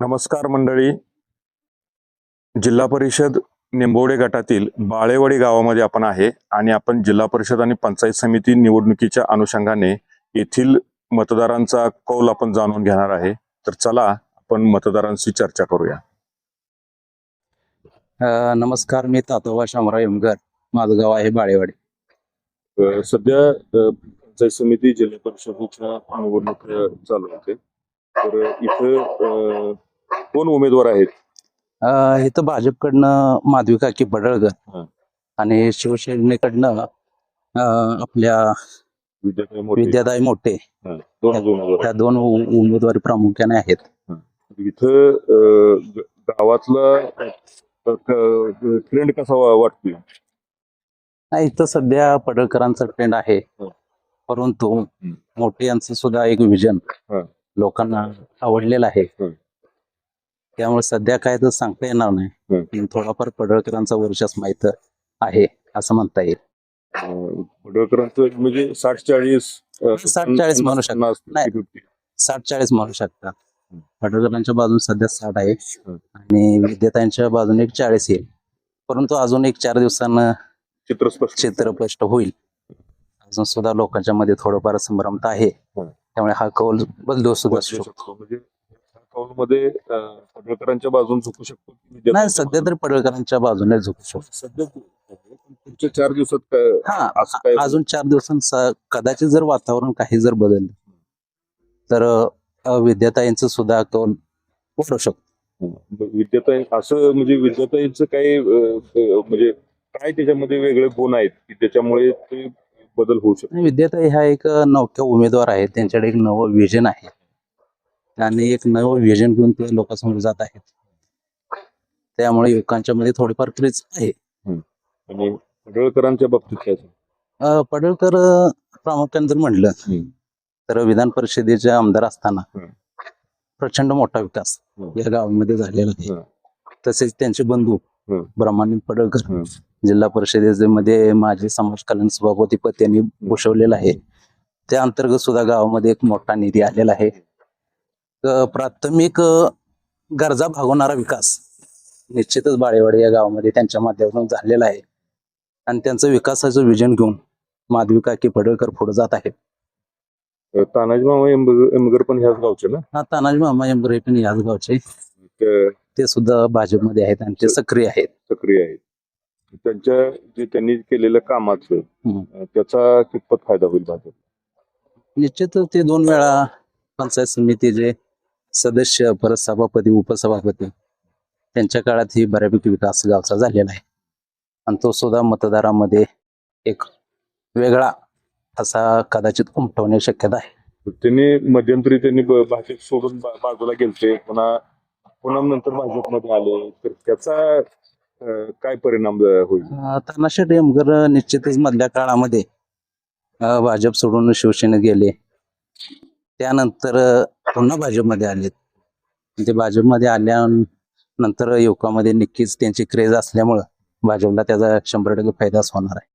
नमस्कार मंडळी. जिल्हा परिषद निंबवडे गटातील बाळेवाडी गावामध्ये आपण आहे आणि आपण जिल्हा परिषद आणि पंचायत समिती निवडणुकीच्या अनुषंगाने येथील मतदारांचा कौल आपण जाणून घेणार आहे. तर चला आपण मतदारांशी चर्चा करूया. नमस्कार मी तातोबा शामराव यमगर माझं गाव आहे बाळेवाडी. सध्या पंचायत समिती जिल्हा परिषदेच्या निवडणूक चालू होते तर इथं अ, कोण उमेदवार आहेत? अ, इथं भाजपकडनं माधवी काकी बडळकर हं. आणि शिवसेनेकडनं अ, आपल्या विद्यार्थी मोठे. विद्यादाई मोठे. हं, उमेदवार. त्या दोन उ- उमेदवारी प्रामुख्याने आहेत. इथं अ, ग- गावातला ट्रेंड कसा वा- वाटतोय? नाही, इथं सध्या पडळकरांचा ट्रेंड आहे. हं. परंतु मोठे यांचं सुद्धा एक विजन हं. लोकांना आवडलेलं आहे. त्यामुळे सध्या काय तर सांगता येणार नाही. पण थोडाफार पडळकरांचा वर्चस्व माहीत आहे असं म्हणता येईल पडळकरांचं म्हणजे साठ चाळीस अं, 60-40 म्हणू शकतो. पन्नास, नाही. 50-50. साठ चाळीस म्हणू शकता हं. पडळकरांच्या बाजूने सध्या साठ आहे. आणि विद्यातांच्या बाजूने एक चाळीस येईल परंतु अजून एक चार दिवसानं चित्र स्पष्ट चित्र स्पष्ट होईल अजून सुद्धा लोकांच्या मध्ये थोडंफार संभ्रमता आहे. त्यामुळे हा कौल बदलू सुद्धा शकतो. म्हणजे पडळकरांच्या बाजून झुकू शकतो नाही सध्या तरी पडळकरांच्या बाजूने झुकू शकतो? सध्या चार दिवसात हा अजून चार दिवसांचा कदाचित जर वातावरण काही जर बदललं तर विद्याताईंचं सुद्धा कौल वाढू शकतो विद्याताई असं म्हणजे विद्याताईंचं काही म्हणजे काय त्याच्यामध्ये वेगळे गुण आहेत की त्याच्यामुळे ते बदल होऊ शकतो विद्याताई ह्या एक नवख्या उमेदवार आहेत त्यांच्याकडे एक नवं विजन आहे आणि एक नवं विजन घेऊन ते लोकांसमोर जात आहेत त्यामुळे युवकांच्या मध्ये थोडीफार क्रेज आहे आणि पडळकरांच्या बाबतीत काय पडळकर प्रामुख्याने जर हम्म. तर विधान परिषदेचे आमदार असताना. प्रचंड मोठा विकास. या गावामध्ये झालेला आहे. तसेच त्यांचे बंधू. ब्रह्मानंद पडळकर. जिल्हा परिषदेमध्ये माजी समाज कल्याण सभापती पद त्यांनी भूषवलेलं आहे. त्या अंतर्गत सुद्धा गावामध्ये एक मोठा निधी आलेला आहे. प्राथमिक गरजा भागवणारा विकास निश्चितच बाळेवाडी या गावामध्ये त्यांच्या माध्यमातून झालेला आहे. आणि त्यांचं विकासाचं विजन घेऊन माधवी काकी पडळकर पुढे जात आहेत. तानाजी मामा एमगर पण ह्याच गावचे ना? हा तानाजी मामा एंबरे पण याच गावचे. ते सुद्धा भाजपमध्ये आहेत आणि ते सक्रिय आहेत. सक्रिय आहेत. त्यांच्या जे त्यांनी केलेल्या कामाचं. अं, त्याचा कितपत फायदा होईल भाजप निश्चित ते दोन वेळा पंचायत समितीचे सदस्य परत सभापती उपसभापती त्यांच्या काळात ही बऱ्यापैकी विकास गावचा झालेला आहे. आणि तो सुद्धा मतदारामध्ये एक वेगळा असा कदाचित उमटवण्याची शक्यता आहे. त्यांनी मध्यंतरी त्यांनी ब- भाजप सोडून बा- बाजूला गेलते. पुन्हा पुन्हा नंतर भाजपमध्ये आले. तर त्याचा अं, काय परिणाम अं, होईल? आता नशा एमगर निश्चितच मधल्या काळामध्ये भाजप सोडून शिवसेनेत गेले. त्यानंतर पुन्हा भाजपमध्ये आले. ते भाजपमध्ये आल्यानंतर युवकामध्ये नक्कीच त्यांची क्रेज असल्यामुळं भाजपला त्याचा शंभर टक्के फायदाच होणार आहे.